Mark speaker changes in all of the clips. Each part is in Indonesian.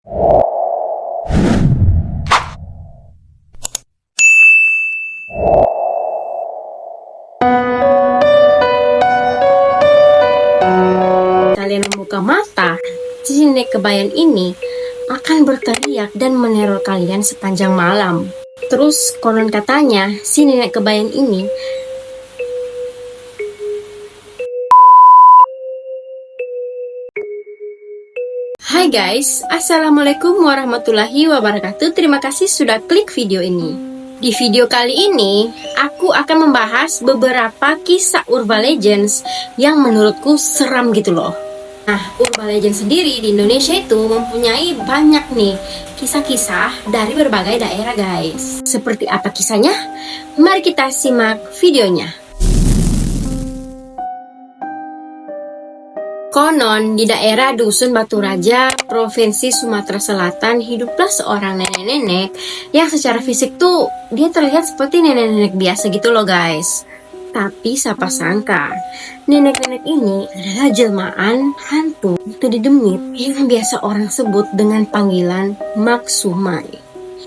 Speaker 1: Kalian membuka mata, si nenek kebayan ini akan berteriak dan meneror kalian sepanjang malam. Terus konon katanya si nenek kebayan ini Hai guys, Assalamualaikum warahmatullahi wabarakatuh. Terima kasih sudah klik video ini. Di video kali ini, aku akan membahas beberapa kisah Urban Legends Yang menurutku seram gitu loh. Nah, Urban Legends sendiri di Indonesia itu mempunyai banyak nih kisah-kisah dari berbagai daerah guys. Seperti apa kisahnya? Mari kita simak videonya Konon, di daerah Dusun Batu Raja, Provinsi Sumatera Selatan, hiduplah seorang nenek-nenek yang secara fisik tuh dia terlihat seperti nenek-nenek biasa gitu loh guys. Tapi siapa sangka, nenek-nenek ini adalah jelmaan hantu Tedi Demit yang biasa orang sebut dengan panggilan Maksumai.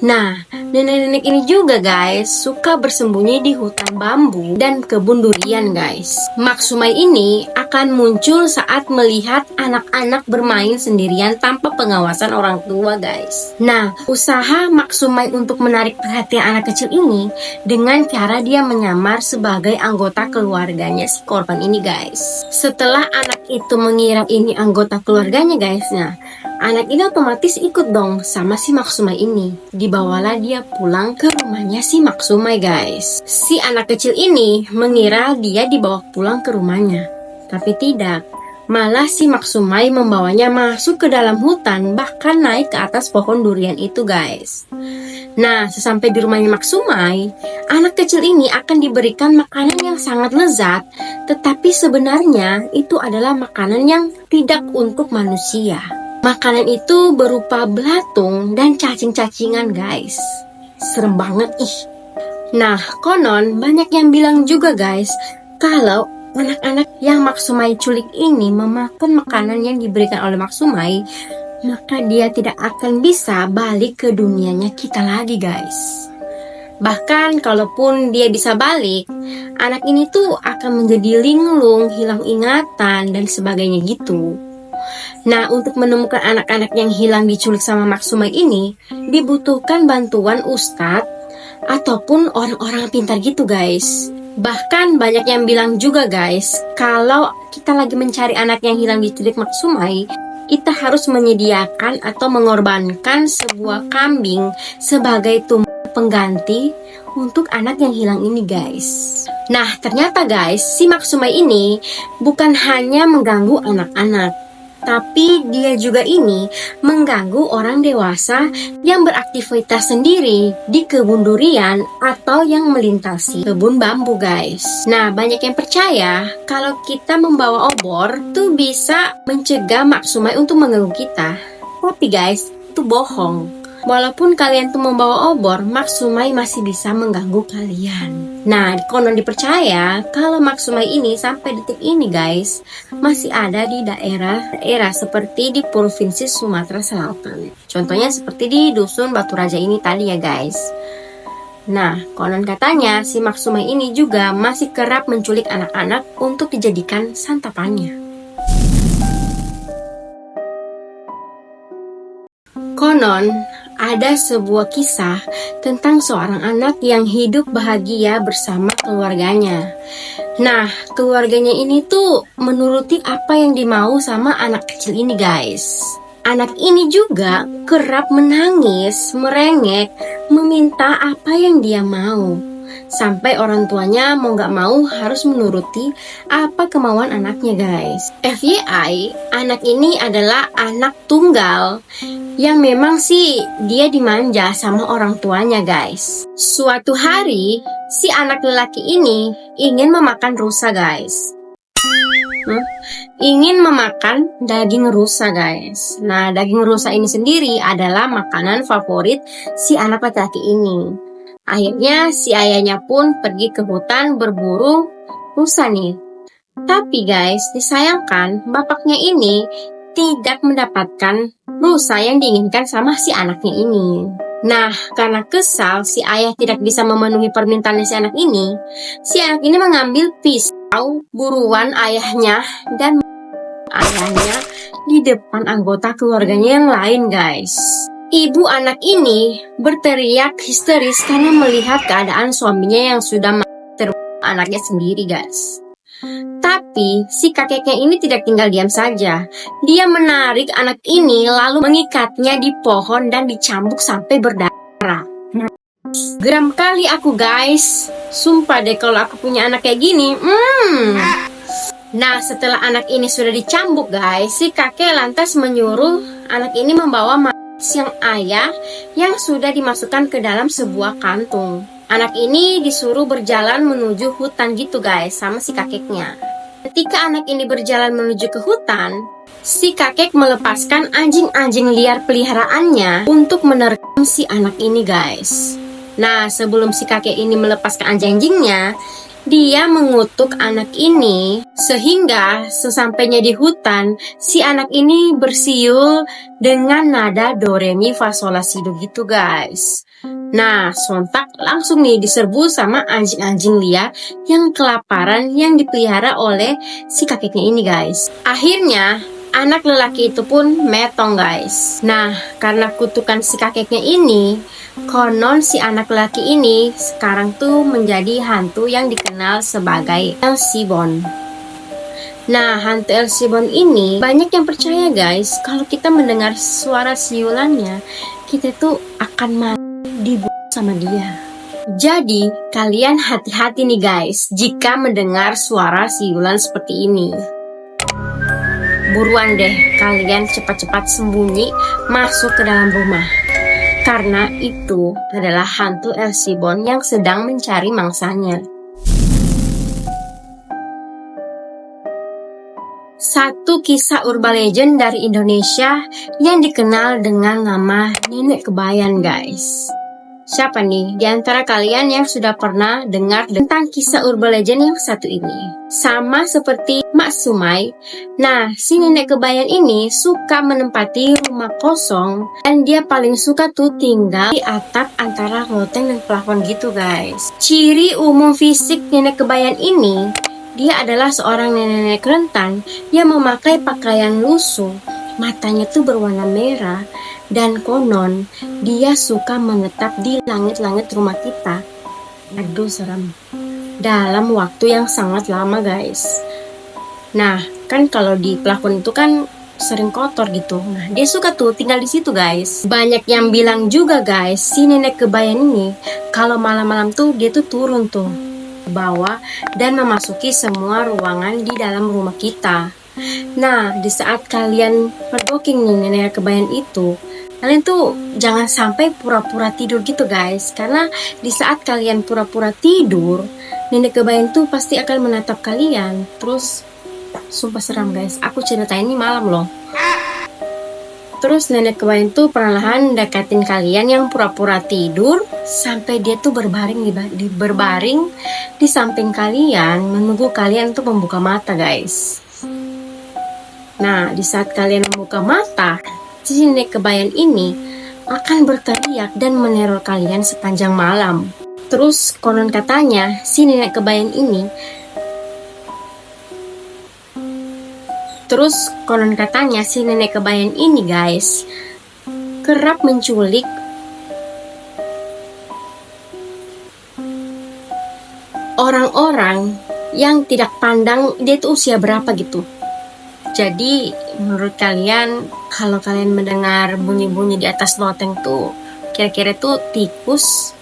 Speaker 1: Nah, nenek-nenek ini juga guys suka bersembunyi di hutan bambu dan kebun durian guys. Maksumai ini akan muncul saat melihat anak-anak bermain sendirian tanpa pengawasan orang tua guys. Nah, usaha Maksumai untuk menarik perhatian anak kecil ini dengan cara dia menyamar sebagai anggota keluarganya si korban ini guys. Setelah anak itu mengira ini anggota keluarganya guys, nah anak ini otomatis ikut dong sama si Maksumai ini. Dibawalah dia pulang ke rumahnya si Maksumai guys. Si anak kecil ini mengira dia dibawa pulang ke rumahnya. Tapi tidak. Malah si Maksumai membawanya masuk ke dalam hutan bahkan naik ke atas pohon durian itu guys. Nah, sesampai di rumahnya Maksumai, anak kecil ini akan diberikan makanan yang sangat lezat, tetapi sebenarnya itu adalah makanan yang tidak untuk manusia. Makanan itu berupa belatung dan cacing-cacingan guys. Serem banget ih. Nah, konon banyak yang bilang juga guys, kalau anak-anak yang Maksumai culik ini memakan makanan yang diberikan oleh Maksumai, maka dia tidak akan bisa balik ke dunianya kita lagi guys. Bahkan kalaupun dia bisa balik, anak ini tuh akan menjadi linglung, hilang ingatan dan sebagainya gitu. Nah, untuk menemukan anak-anak yang hilang diculik sama Maksumai ini, dibutuhkan bantuan ustadz ataupun orang-orang pintar gitu guys. Bahkan banyak yang bilang juga guys, kalau kita lagi mencari anak yang hilang diculik Maksumai, kita harus menyediakan atau mengorbankan sebuah kambing sebagai tumpeng pengganti untuk anak yang hilang ini guys. Nah, ternyata guys, si Maksumai ini bukan hanya mengganggu anak-anak, tapi dia juga ini mengganggu orang dewasa yang beraktivitas sendiri di kebun durian atau yang melintasi kebun bambu guys. Nah banyak yang percaya kalau kita membawa obor tuh bisa mencegah maksumai untuk mengganggu kita. Tapi guys itu bohong. Walaupun kalian tuh membawa obor, Maksumai masih bisa mengganggu kalian. Nah, konon dipercaya kalau Maksumai ini sampai detik ini guys, masih ada di daerah-daerah seperti di Provinsi Sumatera Selatan. Contohnya seperti di Dusun Batu Raja ini tadi ya guys. Nah, konon katanya si Maksumai ini juga masih kerap menculik anak-anak untuk dijadikan santapannya. Konon, ada sebuah kisah tentang seorang anak yang hidup bahagia bersama keluarganya. Nah, keluarganya ini tuh menuruti apa yang dimau sama anak kecil ini, guys. Anak ini juga kerap menangis, merengek, meminta apa yang dia mau sampai orang tuanya mau nggak mau harus menuruti apa kemauan anaknya guys. FYI, anak ini adalah anak tunggal yang memang sih dia dimanja sama orang tuanya guys. Suatu hari, si anak lelaki ini ingin memakan rusa guys. Ingin memakan daging rusa guys. Nah daging rusa ini sendiri adalah makanan favorit si anak laki-laki ini. Akhirnya si ayahnya pun pergi ke hutan berburu rusa nih. Tapi guys, disayangkan bapaknya ini tidak mendapatkan rusa yang diinginkan sama si anaknya ini. Nah, karena kesal si ayah tidak bisa memenuhi permintaan si anak ini, si anak ini mengambil pisau buruan ayahnya dan ayahnya di depan anggota keluarganya yang lain, guys. Ibu anak ini berteriak histeris karena melihat keadaan suaminya yang sudah anaknya sendiri, guys. Tapi si kakeknya ini tidak tinggal diam saja. Dia menarik anak ini lalu mengikatnya di pohon dan dicambuk sampai berdarah. Geram kali aku guys. Sumpah deh kalau aku punya anak kayak gini. Hmm. Nah setelah anak ini sudah dicambuk guys, si kakek lantas menyuruh anak ini membawa siang ayah yang sudah dimasukkan ke dalam sebuah kantung. Anak ini disuruh berjalan menuju hutan gitu guys sama si kakeknya. Ketika anak ini berjalan menuju ke hutan, si kakek melepaskan anjing-anjing liar peliharaannya untuk menerkam si anak ini guys. Nah, sebelum si kakek ini melepaskan anjing-anjingnya, dia mengutuk anak ini sehingga sesampainya di hutan si anak ini bersiul dengan nada do re mi fa sol si do gitu guys. Nah, sontak langsung nih diserbu sama anjing-anjing liar yang kelaparan yang dipelihara oleh si kakeknya ini guys. Akhirnya, anak lelaki itu pun metong guys. Nah, karena kutukan si kakeknya ini, konon si anak lelaki ini sekarang tuh menjadi hantu yang dikenal sebagai El Sibon. Nah, hantu El Sibon ini banyak yang percaya guys, kalau kita mendengar suara siulannya, kita tuh akan mati dibuat sama dia. Jadi, kalian hati-hati nih guys jika mendengar suara siulan seperti ini. Buruan deh, kalian cepat-cepat sembunyi masuk ke dalam rumah. Karena itu adalah hantu Elsibon yang sedang mencari mangsanya. Satu kisah urban legend dari Indonesia yang dikenal dengan nama Nenek Kebayan guys. Siapa nih di antara kalian yang sudah pernah dengar tentang kisah urban legend yang satu ini? Sama seperti Mak Sumai, nah si nenek kebayan ini suka menempati rumah kosong dan dia paling suka tuh tinggal di atap antara loteng dan plafon gitu guys. Ciri umum fisik nenek kebayan ini dia adalah seorang nenek-nenek rentan yang memakai pakaian lusuh, matanya tuh berwarna merah, dan konon, dia suka menetap di langit-langit rumah kita. Aduh, serem. Dalam waktu yang sangat lama, guys. Nah, kan kalau di plafon itu kan sering kotor gitu. Nah, dia suka tuh tinggal di situ, guys. Banyak yang bilang juga, guys, si nenek kebayan ini kalau malam-malam tuh dia tuh turun tuh ke bawah dan memasuki semua ruangan di dalam rumah kita. Nah, di saat kalian perdoking nih nenek kebayan itu, kalian tuh jangan sampai pura-pura tidur gitu guys karena di saat kalian pura-pura tidur nenek kebayang tuh pasti akan menatap kalian terus sumpah seram guys aku ceritain ini malam loh Terus nenek kebayang tuh perlahan deketin kalian yang pura-pura tidur sampai dia tuh berbaring di, di berbaring di samping kalian menunggu kalian tuh membuka mata guys. Nah di saat kalian membuka mata si nenek kebayan ini akan berteriak dan meneror kalian sepanjang malam. Terus konon katanya si nenek kebayan ini Terus konon katanya si nenek kebayan ini guys kerap menculik orang-orang yang tidak pandang dia itu usia berapa gitu. Jadi menurut kalian kalau kalian mendengar bunyi-bunyi di atas loteng tuh kira-kira tuh tikus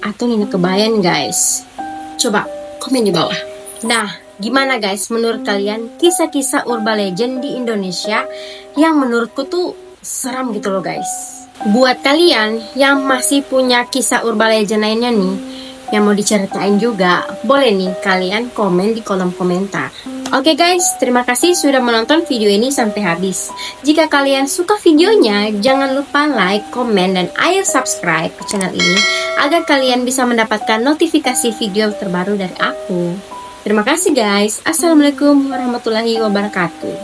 Speaker 1: atau nenek kebayan guys? Coba komen di bawah. Nah, gimana guys menurut kalian kisah-kisah urban legend di Indonesia yang menurutku tuh seram gitu loh guys. Buat kalian yang masih punya kisah urban legend lainnya nih, yang mau diceritain juga, boleh nih kalian komen di kolom komentar. Oke okay guys, terima kasih sudah menonton video ini sampai habis. Jika kalian suka videonya, jangan lupa like, komen, dan ayo subscribe ke channel ini agar kalian bisa mendapatkan notifikasi video terbaru dari aku. Terima kasih guys. Assalamualaikum warahmatullahi wabarakatuh.